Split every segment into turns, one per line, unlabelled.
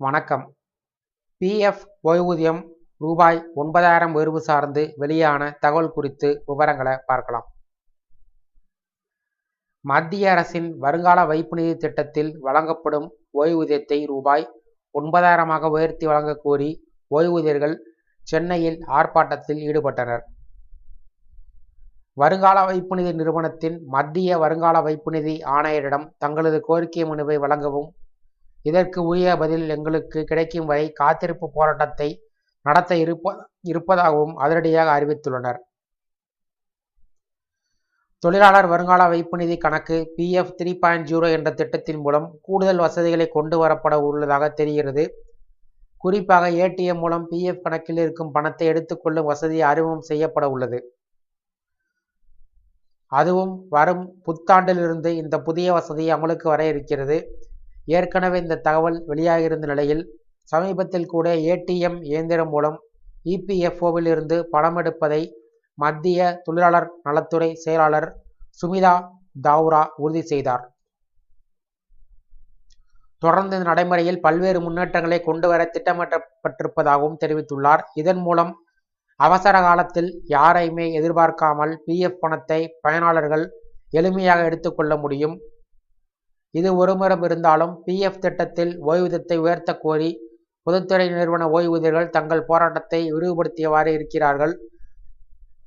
வணக்கம். பிஎஃப் ஓய்வூதியம் ரூபாய் ஒன்பதாயிரம் உயர்வு சார்ந்து வெளியான தகவல் குறித்து விவரங்களை பார்க்கலாம். மத்திய அரசின் வருங்கால வைப்பு நிதி திட்டத்தில் வழங்கப்படும் ஓய்வூதியத்தை ரூபாய் ஒன்பதாயிரமாக உயர்த்தி வழங்கக் கோரி ஓய்வூதியர்கள் சென்னையில் ஆர்ப்பாட்டத்தில் ஈடுபட்டனர். வருங்கால வைப்பு நிதி நிறுவனத்தின் மத்திய வருங்கால வைப்பு நிதி ஆணையரிடம் தங்களது கோரிக்கை மனுவை வழங்கவும் இதற்கு உரிய பதில் எங்களுக்கு கிடைக்கும் வரை காத்திருப்பு போராட்டத்தை நடத்த இருப்ப இருப்பதாகவும் அதிரடியாக அறிவித்துள்ளனர். தொழிலாளர் வருங்கால வைப்பு நிதி கணக்கு பிஎஃப் த்ரீ பாயிண்ட் ஜீரோ என்ற திட்டத்தின் மூலம் கூடுதல் வசதிகளை கொண்டு வரப்பட உள்ளதாக தெரிகிறது. குறிப்பாக ஏடிஎம் மூலம் பிஎஃப் கணக்கில் இருக்கும் பணத்தை எடுத்துக்கொள்ளும் வசதி அறிமுகம் செய்யப்பட உள்ளது. அதுவும் வரும் புத்தாண்டிலிருந்து இந்த புதிய வசதி அமலுக்கு வர இருக்கிறது. ஏற்கனவே இந்த தகவல் வெளியாகியிருந்த நிலையில் சமீபத்தில் கூட ஏடிஎம் இயந்திரம் மூலம் இபிஎஃப்ஓவில் இருந்து பணம் எடுப்பதை மத்திய தொழிலாளர் நலத்துறை செயலாளர் சுமிதா தாவ்ரா உறுதி செய்தார். தொடர்ந்து இந்த நடைமுறையில் பல்வேறு முன்னேற்றங்களை கொண்டு வர திட்டமிடப்பட்டிருப்பதாகவும் தெரிவித்துள்ளார். இதன் மூலம் அவசர காலத்தில் யாரையுமே எதிர்பார்க்காமல் பிஎஃப் பணத்தை பயனாளர்கள் எளிமையாக எடுத்துக்கொள்ள முடியும். இது ஒருமுறம் இருந்தாலும் பிஎஃப் திட்டத்தில் ஓய்வூதியத்தை உயர்த்த கோரி பொதுத்துறை நிறுவன ஓய்வூதியர்கள் தங்கள் போராட்டத்தை விரிவுபடுத்தியவாறு இருக்கிறார்கள்.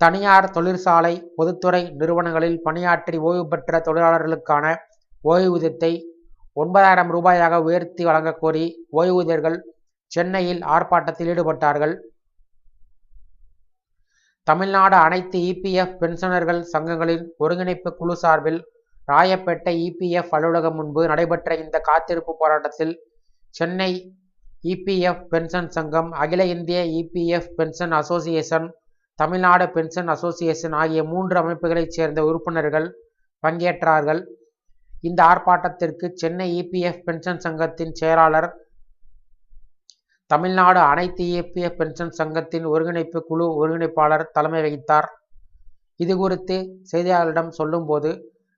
தனியார் தொழிற்சாலை பொதுத்துறை நிறுவனங்களில் பணியாற்றி ஓய்வு பெற்ற தொழிலாளர்களுக்கான ஓய்வூதியத்தை ஒன்பதாயிரம் ரூபாயாக உயர்த்தி வழங்கக்கோரி ஓய்வூதியர்கள் சென்னையில் ஆர்ப்பாட்டத்தில் ஈடுபட்டார்கள். தமிழ்நாடு அனைத்து இபிஎஃப் பென்ஷனர்கள் சங்கங்களின் ஒருங்கிணைப்பு குழு சார்பில் ராயப்பேட்டை இபிஎஃப் அலுவலகம் முன்பு நடைபெற்ற இந்த காத்திருப்பு போராட்டத்தில் சென்னை இபிஎஃப் பென்ஷன் சங்கம் அகில இந்திய EPF pension association Tamil Nadu pension association ஆகிய மூன்று அமைப்புகளைச் சேர்ந்த உறுப்பினர்கள் பங்கேற்றார்கள். இந்த ஆர்ப்பாட்டத்திற்கு சென்னை இபிஎஃப் பென்ஷன் சங்கத்தின் செயலாளர் தமிழ்நாடு அனைத்து இபிஎஃப் பென்ஷன் சங்கத்தின் ஒருங்கிணைப்பு குழு ஒருங்கிணைப்பாளர் தலைமை வகித்தார். இது குறித்து செய்தியாளர்களிடம் சொல்லும்போது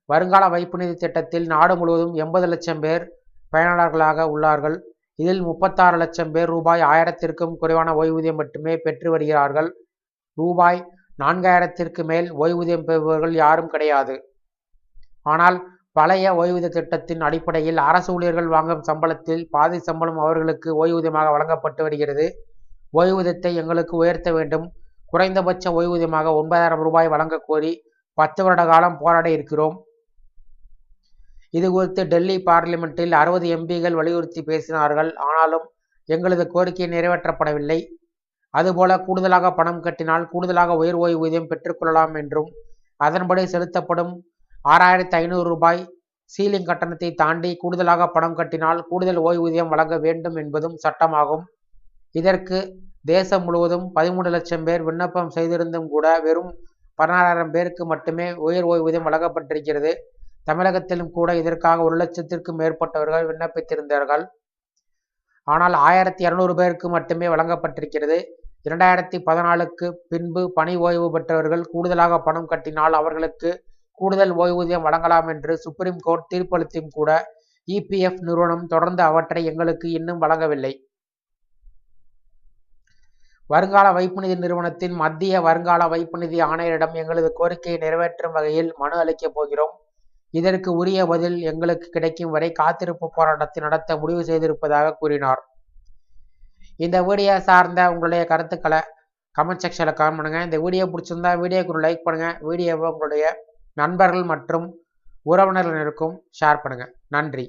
வருங்கால வைப்பு நிதி திட்டத்தில் நாடு முழுவதும் எண்பது லட்சம் பேர் பயனாளர்களாக உள்ளார்கள். இதில் முப்பத்தாறு லட்சம் பேர் ரூபாய் ஆயிரத்திற்கும் குறைவான ஓய்வூதியம் மட்டுமே பெற்று வருகிறார்கள். ரூபாய் நான்காயிரத்திற்கு மேல் ஓய்வூதியம் பெறுபவர்கள் யாரும் கிடையாது. ஆனால் பழைய ஓய்வூதிய திட்டத்தின் அடிப்படையில் அரசு ஊழியர்கள் வாங்கும் சம்பளத்தில் பாதி சம்பளம் அவர்களுக்கு ஓய்வூதியமாக வழங்கப்பட்டு வருகிறது. ஓய்வூதியத்தை எங்களுக்கு உயர்த்த வேண்டும். குறைந்தபட்ச ஓய்வூதியமாக ஒன்பதாயிரம் ரூபாய் வழங்க கோரி பத்து வருட காலம் போராட இருக்கிறோம். இது குறித்து டெல்லி பார்லிமெண்ட்டில் அறுபது எம்பிகள் வலியுறுத்தி பேசினார்கள். ஆனாலும் எங்களது கோரிக்கை நிறைவேற்றப்படவில்லை. அதுபோல கூடுதலாக பணம் கட்டினால் கூடுதலாக உயர் ஓய்வூதியம் பெற்றுக்கொள்ளலாம் என்றும் அதன்படி செலுத்தப்படும் ஆறாயிரத்தி ஐநூறு ரூபாய் சீலிங் கட்டணத்தை தாண்டி கூடுதலாக பணம் கட்டினால் கூடுதல் ஓய்வூதியம் வழங்க வேண்டும் என்பதும் சட்டமாகும். இதற்கு தேசம் முழுவதும் பதிமூன்று லட்சம் பேர் விண்ணப்பம் செய்திருந்தும் கூட வெறும் பதினாறாயிரம் பேருக்கு மட்டுமே உயர் ஓய்வூதியம் வழங்கப்பட்டிருக்கிறது. தமிழகத்திலும் கூட இதற்காக ஒரு லட்சத்திற்கும் மேற்பட்டவர்கள் விண்ணப்பித்திருந்தார்கள். ஆனால் ஆயிரத்தி இரநூறு பேருக்கு மட்டுமே வழங்கப்பட்டிருக்கிறது. இரண்டாயிரத்தி பதினாலுக்கு பின்பு பணி ஓய்வு பெற்றவர்கள் கூடுதலாக பணம் கட்டினால் அவர்களுக்கு கூடுதல் ஓய்வூதியம் வழங்கலாம் என்று சுப்ரீம் கோர்ட் தீர்ப்பளித்தும் கூட இபிஎஃப் நிறுவனம் தொடர்ந்து அவற்றை எங்களுக்கு இன்னும் வழங்கவில்லை. வருங்கால வைப்பு நிதி நிறுவனத்தின் மத்திய வருங்கால வைப்பு நிதி ஆணையரிடம் எங்களது கோரிக்கையை நிறைவேற்றும் வகையில் மனு அளிக்கப் போகிறோம். இதற்கு உரிய பதில் எங்களுக்கு கிடைக்கும் வரை காத்திருப்பு போராட்டத்தை நடத்த முடிவு செய்திருப்பதாக கூறினார். இந்த வீடியோ சார்ந்த உங்களுடைய கருத்துக்களை கமெண்ட் செக்ஷனில் கமெண்ட் பண்ணுங்கள் இந்த வீடியோ பிடிச்சிருந்தா வீடியோக்கு லைக் பண்ணுங்கள் வீடியோவை உங்களுடைய நண்பர்கள் மற்றும் உறவினர்களுக்கும் ஷேர் பண்ணுங்கள் நன்றி.